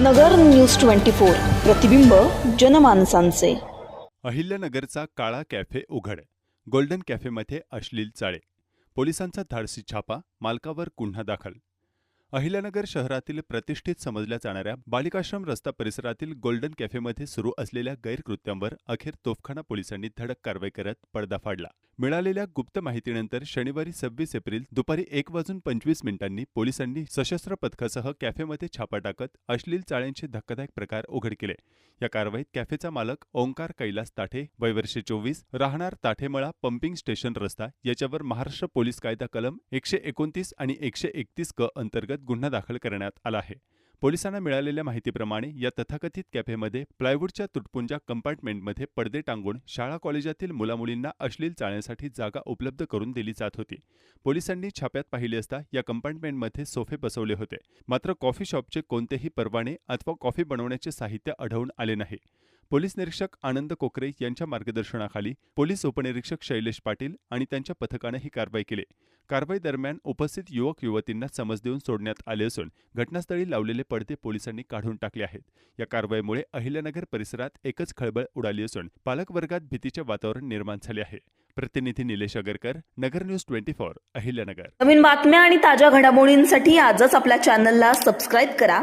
नगर news twenty four. प्रतिबिंब जनमानसांचे. अहिल्यानगरचा काळा cafe उघड. गोल्डन कॅफेमध्ये अश्लील चाळे. पोलिसांचा धाडसी छापा मालकावर गुन्हा दाखल. अहिल्यानगर शहरातील प्रतिष्ठित समजल्या जाणाऱ्या बालिकाश्रम रस्ता परिसरातील गोल्डन कॅफेमध्ये सुरू असलेल्या गैरकृत्यांवर अखेर तोफखाना पोलिसांनी धडक कारवाई करत पडदा फाडला. मिळालेल्या गुप्त माहितीनंतर शनिवारी सव्वीस एप्रिल दुपारी एक वाजून पंचवीस मिनिटांनी पोलिसांनी सशस्त्र पथकासह कॅफेमध्ये छापा टाकत अश्लील चाळ्यांचे धक्कादायक प्रकार उघड केले. या कारवाईत कॅफेचा मालक ओंकार कैलास ताठे वयवर्षे चोवीस राहणार ताठेमळा पंपिंग स्टेशन रस्ता याच्यावर महाराष्ट्र पोलीस कायदा कलम एकशे एकोणतीस आणि एकशे एकतीस क अंतर्गत गुन्हा दाखल करण्यात आला आहे. पोलिसांना मिळालेल्या माहितीप्रमाणे या तथाकथित कॅफेमध्ये प्लायवूडच्या तुटपुंजा कंपार्टमेंटमध्ये पडदे टांगून शाळा कॉलेजातील मुलामुलींना अश्लील चाळण्यासाठी जागा उपलब्ध करून दिली जात होती. पोलिसांनी छाप्यात पाहिले असता या कंपार्टमेंटमध्ये सोफे बसवले होते. मात्र कॉफी शॉपचे कोणतेही परवाने अथवा कॉफी बनवण्याचे साहित्य आढळून आले नाही. पोलीस निरीक्षक आनंद कोकरे यांच्या मार्गदर्शनाखाली पोलीस उपनिरीक्षक शैलेश पाटील आणि त्यांच्या पथकानं ही कारवाई केली. कारवाई दरम्यान उपस्थित युवक युवतींना समज देऊन सोडण्यात आले असून घटनास्थळी लावलेले पडदे पोलिसांनी काढून टाकले आहेत. या कारवाईमुळे अहिल्यानगर परिसरात एकच खळबळ उडाली असून पालकवर्गात भीतीचे वातावरण निर्माण झाले आहे. प्रतिनिधी Nilesh Agarkar Nagar news twenty four Ahilyanagar. नवीन बातम्या आणि ताज्या घडामोडींसाठी आजच आपल्या चॅनलला सबस्क्राईब करा.